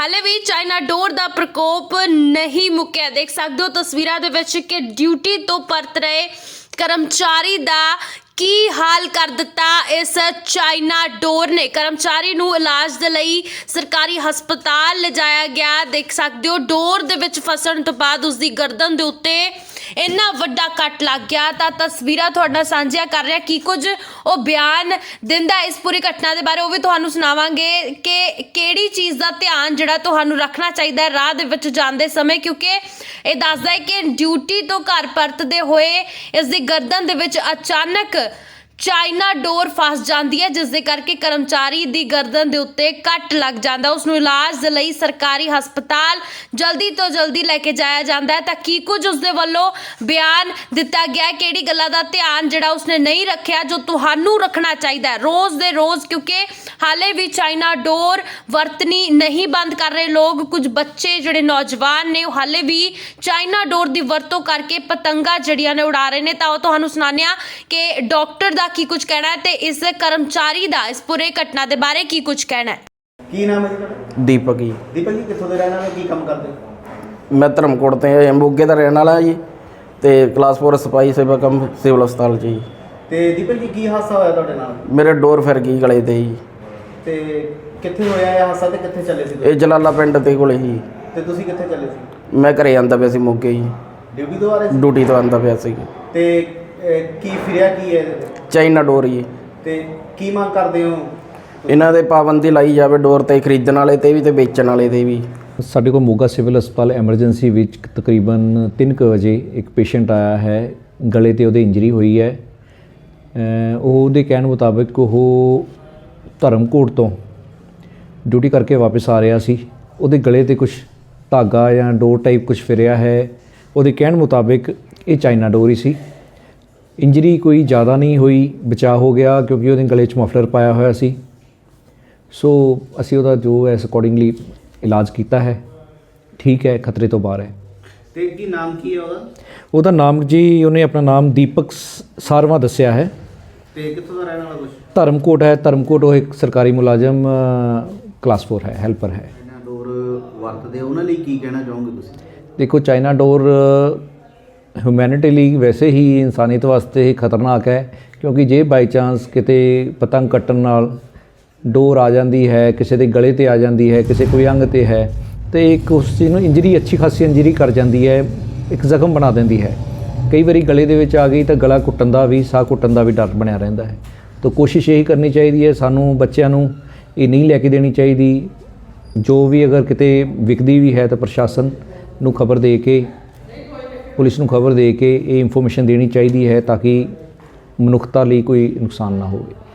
ਹਾਲੇ ਵੀ ਚਾਈਨਾ ਡੋਰ ਦਾ ਪ੍ਰਕੋਪ ਨਹੀਂ ਮੁੱਕਿਆ। ਦੇਖ ਸਕਦੇ ਹੋ ਤਸਵੀਰਾਂ ਦੇ ਵਿੱਚ ਕਿ ਡਿਊਟੀ ਤੋਂ ਪਰਤ ਰਹੇ ਕਰਮਚਾਰੀ ਦਾ ਕੀ ਹਾਲ ਕਰ ਦਿੱਤਾ ਇਸ ਚਾਈਨਾ ਡੋਰ ਨੇ। ਕਰਮਚਾਰੀ ਨੂੰ ਇਲਾਜ ਦੇ ਲਈ ਸਰਕਾਰੀ ਹਸਪਤਾਲ ਲਿਜਾਇਆ ਗਿਆ। ਦੇਖ ਸਕਦੇ ਹੋ ਡੋਰ ਦੇ ਵਿੱਚ ਫਸਣ ਤੋਂ ਬਾਅਦ ਉਸ ਦੀ ਗਰਦਨ ਦੇ ਉੱਤੇ ਇੰਨਾ ਵੱਡਾ ਕੱਟ ਲੱਗ ਗਿਆ ਤਾਂ ਤਸਵੀਰਾਂ ਤੁਹਾਡੇ ਨਾਲ ਸਾਂਝੀਆਂ ਕਰ ਰਿਹਾ ਕੀ ਕੁਝ ਉਹ ਬਿਆਨ ਦਿੰਦਾ ਇਸ ਪੂਰੀ ਘਟਨਾ ਦੇ ਬਾਰੇ ਉਹ ਵੀ ਤੁਹਾਨੂੰ ਸੁਣਾਵਾਂਗੇ ਕਿ ਕਿਹੜੀ ਚੀਜ਼ ਦਾ ਧਿਆਨ ਜਿਹੜਾ ਤੁਹਾਨੂੰ ਰੱਖਣਾ ਚਾਹੀਦਾ ਹੈ ਰਾਹ ਦੇ ਵਿੱਚ ਜਾਂਦੇ ਸਮੇਂ, ਕਿਉਂਕਿ ਇਹ ਦੱਸਦਾ ਹੈ ਕਿ ਡਿਊਟੀ ਤੋਂ ਘਰ ਪਰਤਦੇ ਹੋਏ ਇਸ ਦੀ ਗਰਦਨ ਦੇ ਵਿੱਚ ਅਚਾਨਕ ਚਾਈਨਾ ਡੋਰ ਫਸ ਜਾਂਦੀ ਹੈ, ਜਿਸ ਦੇ ਕਰਕੇ ਕਰਮਚਾਰੀ ਦੀ ਗਰਦਨ ਦੇ ਉੱਤੇ ਕੱਟ ਲੱਗ ਜਾਂਦਾ ਉਸ ਨੂੰ ਇਲਾਜ ਦੇ ਲਈ ਸਰਕਾਰੀ ਹਸਪਤਾਲ ਜਲਦੀ ਤੋਂ ਜਲਦੀ ਲੈ ਕੇ ਜਾਇਆ ਜਾਂਦਾ ਹੈ। ਤਾਂ ਕੀ ਕੁਝ ਉਸ ਦੇ ਵੱਲੋਂ ਬਿਆਨ ਦਿੱਤਾ ਗਿਆ ਕਿਹੜੀ ਗੱਲਾਂ ਦਾ ਧਿਆਨ ਜਿਹੜਾ ਉਸਨੇ ਨਹੀਂ ਰੱਖਿਆ, ਜੋ ਤੁਹਾਨੂੰ ਰੱਖਣਾ ਚਾਹੀਦਾ ਹੈ? ਰੋਜ਼ ਦੇ ਰੋਜ਼, ਕਿਉਂਕਿ ਹਾਲੇ ਵੀ ਚਾਈਨਾ ਡੋਰ ਵਰਤਨੀ ਨਹੀਂ ਬੰਦ ਕਰ ਰਹੇ ਲੋਕ। ਕੁਝ ਬੱਚੇ ਜਿਹੜੇ ਨੌਜਵਾਨ ਨੇ ਉਹ ਹਾਲੇ ਵੀ ਚਾਈਨਾ ਡੋਰ ਦੀ ਵਰਤੋਂ ਕਰਕੇ ਪਤੰਗਾ ਜਿਹੜੀਆਂ ਨੇ ਉਡਾ ਰਹੇ ਨੇ। ਤਾਂ ਉਹ ਤੁਹਾਨੂੰ ਸੁਣਾਉਂਦੇ ਹਾਂ ਕਿ ਡਾਕਟਰ ਦਾ ਕੀ ਕੁਝ ਕਹਿਣਾ ਹੈ ਤੇ ਇਸ ਕਰਮਚਾਰੀ ਦਾ ਇਸ ਪੂਰੇ ਘਟਨਾ ਦੇ ਬਾਰੇ ਕੀ ਕੁਝ ਕਹਿਣਾ ਹੈ। ਕੀ ਨਾਮ ਹੈ ਜੀ ਤੁਹਾਡਾ? ਦੀਪਕ ਜੀ। ਦੀਪਕ ਜੀ ਕਿੱਥੋਂ ਦੇ ਰਹਿਣ ਵਾਲੇ ਕੀ ਕੰਮ ਕਰਦੇ ਮੈਂ ਧਰਮਕੋਟ ਤੇ ਮੋਗੇ ਦਾ ਰਹਿਣ ਵਾਲਾ ਜੀ ਤੇ ਕਲਾਸ 4 ਸਪਾਈ ਸੇਵਾ ਕੰਮ ਸਿਵਲ ਹਸਪਤਾਲ 'ਚ ਜੀ। ਤੇ ਦੀਪਕ ਜੀ ਕੀ ਹਾਦਸਾ ਹੋਇਆ ਤੁਹਾਡੇ ਨਾਲ? ਮੇਰੇ ਡੋਰ ਫਿਰ ਗਈ ਗਲੇ ਤੇ ਜੀ। ਤੇ ਕਿੱਥੇ ਹੋਇਆ ਇਹ ਹਾਦਸਾ ਤੇ ਕਿੱਥੇ ਚੱਲੇ ਸੀ ਇਹ ਜਲਾਲਾ ਪਿੰਡ ਦੇ ਕੋਲੇ ਜੀ ਤੇ ਤੁਸੀਂ ਕਿੱਥੇ ਚੱਲੇ ਸੀ? ਮੈਂ ਘਰੇ ਆਂਦਾ ਪਿਆ ਸੀ ਮੋਗੇ ਜੀ। ਡਿਊਟੀ ਤੋਂ ਆ ਰਹੇ ਸੀ? ਡਿਊਟੀ ਤੋਂ ਆਂਦਾ ਪਿਆ ਸੀ। ਤੇ ਅਹ, ਕੀ ਫਿਰਿਆ ਕੀ ਹੈ? ਇਹਦੇ ਤੇ? ਚਾਈਨਾ ਡੋਰ ਜੀ। ਤੇ ਕੀ ਮੰਗ ਕਰਦੇ ਹੋ? ਇਹਨਾਂ ਦੇ ਪਾਬੰਦੀ ਲਾਈ ਜਾਵੇ ਡੋਰ ਤੇ ਖਰੀਦਣ ਵਾਲੇ ਤੇ ਵੀ ਤੇ ਵੇਚਣ ਵਾਲੇ ਤੇ ਵੀ। ਸਾਡੇ ਕੋਲ ਮੋਗਾ ਸਿਵਲ ਹਸਪਤਾਲ ਐਮਰਜੈਂਸੀ ਵਿੱਚ ਤਕਰੀਬਨ 3 ਵਜੇ ਇੱਕ ਪੇਸ਼ੈਂਟ ਆਇਆ ਹੈ। ਗਲੇ ਤੇ ਉਹਦੇ ਇੰਜਰੀ ਹੋਈ ਹੈ। ਅਹ ਉਹਦੇ ਕਹਿਣ ਮੁਤਾਬਕ ਉਹ ਧਰਮਕੋਟ ਤੋਂ ਡਿਊਟੀ ਕਰਕੇ ਵਾਪਸ ਆ ਰਿਹਾ ਸੀ। ਉਹਦੇ ਗਲੇ ਤੇ ਕੁਝ ਧਾਗਾ ਜਾਂ ਡੋਰ ਟਾਈਪ ਕੁਝ ਫਿਰਿਆ ਹੈ। ਉਹਦੇ ਕਹਿਣ ਮੁਤਾਬਕ ਇਹ ਚਾਈਨਾ ਡੋਰ ਹੀ ਸੀ। ਇੰਜਰੀ ਕੋਈ ਜ਼ਿਆਦਾ ਨਹੀਂ ਹੋਈ ਬਚਾਅ ਹੋ ਗਿਆ ਕਿਉਂਕਿ ਉਹਦੇ ਗਲੇ 'ਚ ਮਫਲਰ ਪਾਇਆ ਹੋਇਆ ਸੀ। ਸੋ ਅਸੀਂ ਉਹਦਾ ਜੋ ਹੈ ਅਕੋਰਡਿੰਗਲੀ ਇਲਾਜ ਕੀਤਾ ਹੈ। ਠੀਕ ਹੈ ਖਤਰੇ ਤੋਂ ਬਾਹਰ ਹੈ। ਤੇ ਕੀ ਨਾਮ ਕੀ ਹੈ ਉਹਦਾ? ਉਹਦਾ ਨਾਮ ਜੀ ਉਹਨੇ ਆਪਣਾ ਨਾਮ ਦੀਪਕ ਸਾਰਵਾ ਦੱਸਿਆ ਹੈ। ਤੇ ਕਿੱਥੋਂ ਦਾ ਰਹਿਣ ਵਾਲਾ ਕੁਛ? ਧਰਮਕੋਟ ਹੈ ਧਰਮਕੋਟ ਉਹ ਇੱਕ ਸਰਕਾਰੀ ਮੁਲਾਜ਼ਮ ਕਲਾਸ 4 ਹੈ ਹੈਲਪਰ ਹੈ। ਇਹਨਾਂ ਡੋਰ ਵਰਤਦੇ ਉਹਨਾਂ ਲਈ ਕੀ ਕਹਿਣਾ ਚਾਹੋਗੇ ਤੁਸੀਂ? ਦੇਖੋ ਚਾਈਨਾ ਡੋਰ ਹਿਊਮੈਨਿਟੀ ਲਈ ਵੈਸੇ ਹੀ ਇਨਸਾਨੀਅਤ ਵਾਸਤੇ ਹੀ ਖਤਰਨਾਕ ਹੈ ਕਿਉਂਕਿ ਜੇ ਬਾਈ ਚਾਂਸ ਕਿਤੇ ਪਤੰਗ ਕੱਟਣ ਨਾਲ ਡੋਰ ਆ ਜਾਂਦੀ ਹੈ ਕਿਸੇ ਦੇ ਗਲੇ ਤੇ ਆ ਜਾਂਦੀ ਹੈ ਕਿਸੇ ਕੋਈ ਅੰਗ ਤੇ ਹੈ ਤੇ ਇੱਕ ਉਸ ਚੀਜ਼ ਨੂੰ ਇੰਜਰੀ ਅੱਛੀ ਖਾਸੀ ਇੰਜਰੀ ਕਰ ਜਾਂਦੀ ਹੈ ਇੱਕ ਜ਼ਖਮ ਬਣਾ ਦਿੰਦੀ ਹੈ। ਕਈ ਵਾਰੀ ਗਲੇ ਦੇ ਵਿੱਚ ਆ ਗਈ ਤਾਂ ਗਲਾ ਘੁੱਟਣ ਦਾ ਵੀ, ਸਾਹ ਘੁੱਟਣ ਦਾ ਵੀ ਡਰ ਬਣਿਆ ਰਹਿੰਦਾ ਹੈ। ਤਾਂ ਕੋਸ਼ਿਸ਼ ਇਹੀ ਕਰਨੀ ਚਾਹੀਦੀ ਹੈ, ਸਾਨੂੰ ਬੱਚਿਆਂ ਨੂੰ ਇਹ ਨਹੀਂ ਲੈ ਕੇ ਦੇਣੀ ਚਾਹੀਦੀ। ਜੋ ਵੀ ਅਗਰ ਕਿਤੇ ਵਿਕਦੀ ਵੀ ਹੈ ਤਾਂ ਪ੍ਰਸ਼ਾਸਨ ਨੂੰ ਖਬਰ ਦੇ ਕੇ, ਪੁਲਿਸ ਨੂੰ ਖਬਰ ਦੇ ਕੇ ਇਹ ਇਨਫੋਰਮੇਸ਼ਨ ਦੇਣੀ ਚਾਹੀਦੀ ਹੈ ਤਾਂ ਕਿ ਮਨੁੱਖਤਾ ਲਈ ਕੋਈ ਨੁਕਸਾਨ ਨਾ ਹੋਵੇ।